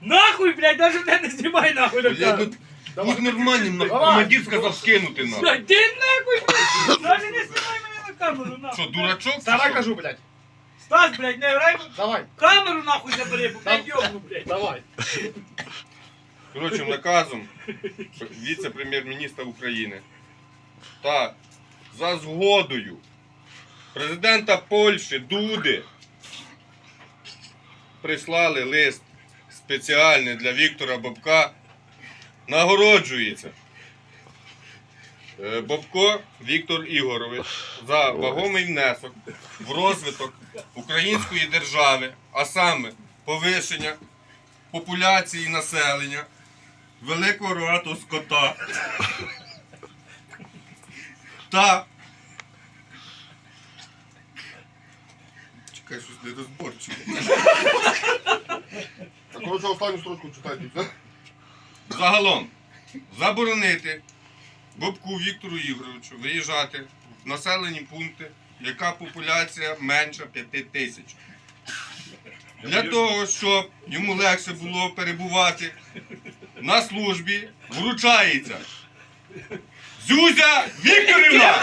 Нахуй, блядь, даже мене не знімай нахуй на Я камеру. ну, будь нормальним, на- Давай. командир сказав скинути нам. Блядь, Ти нахуй, блядь. Даже не знімай мене на камеру, Що, нахуй. дурачок? чи Давай що? кажу, блядь. Стас, блядь, не грай. Давай, Камеру нахуй забери, бо блядь, йобну, блядь. давай. Коротше, наказом віце-прем'єр-міністра України та за згодою президента Польщі Дуди прислали лист спеціальний для Віктора Бобка. Нагороджується. Е, Бобко Віктор Ігорович за вагомий внесок в розвиток української держави, а саме повишення популяції населення, великого рогатого скота та. Чекай, щось нерозборчиво. Коротше, останню строчку читайте. Загалом заборонити Бобку Віктору Ігоровичу виїжджати в населені пункти, яка популяція менша 5 тисяч. Для того, щоб йому легше було перебувати на службі, вручається Зюзя Вікторівна!